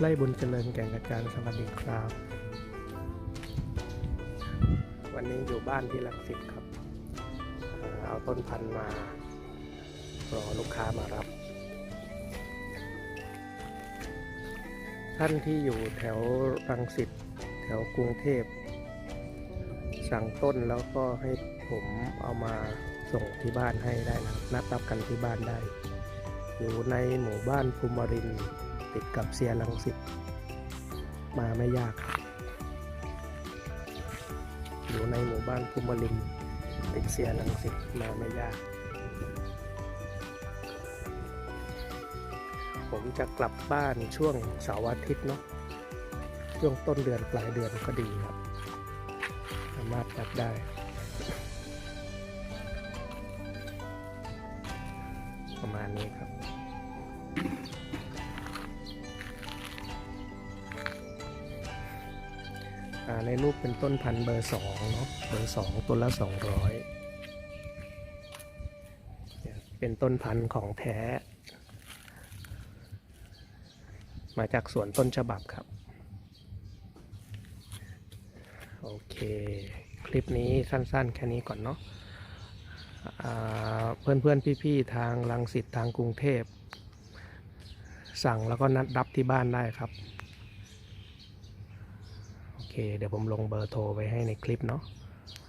ไล่บุญเจริญแก่งกระจานสวัสดีครับ วันนี้อยู่บ้านที่ลังสิตครับ เอาต้นพันธุ์มารอลูกค้ามารับ ท่านที่อยู่แถวรังสิตแถวกรุงเทพ สั่งต้นแล้วก็ให้ผมเอามาส่งที่บ้านให้ได้นะนัดรับกันที่บ้านได้ อยู่ในหมู่บ้านภูมิรินทร์ ติดกับเซียรังสิตมาไม่ยากครับอยู่ในหมู่บ้านภูมิรินติดเซียรังสิตมาไม่ยาก ผมจะกลับบ้านช่วงเสาร์อาทิตย์เนาะช่วงต้นเดือนปลายเดือนก็ดีครับสามารถนัดได้ประมาณนี้ครับ ในรูปเป็นต้นพันธุ์เบอร์สองเนาะเบอร์สองต้นละสองร้อยเป็นต้นพันธุ์ของแท้ มาจากสวนต้นฉบับครับ โอเค คลิปนี้สั้นๆ แค่นี้ก่อนเนาะเพื่อนๆ พี่ๆ ทางลังสิตทางกรุงเทพ สั่งแล้วก็นัดรับที่บ้านได้ครับ เค เดี๋ยวผมลงเบอร์โทรไว้ให้ในคลิปเนาะ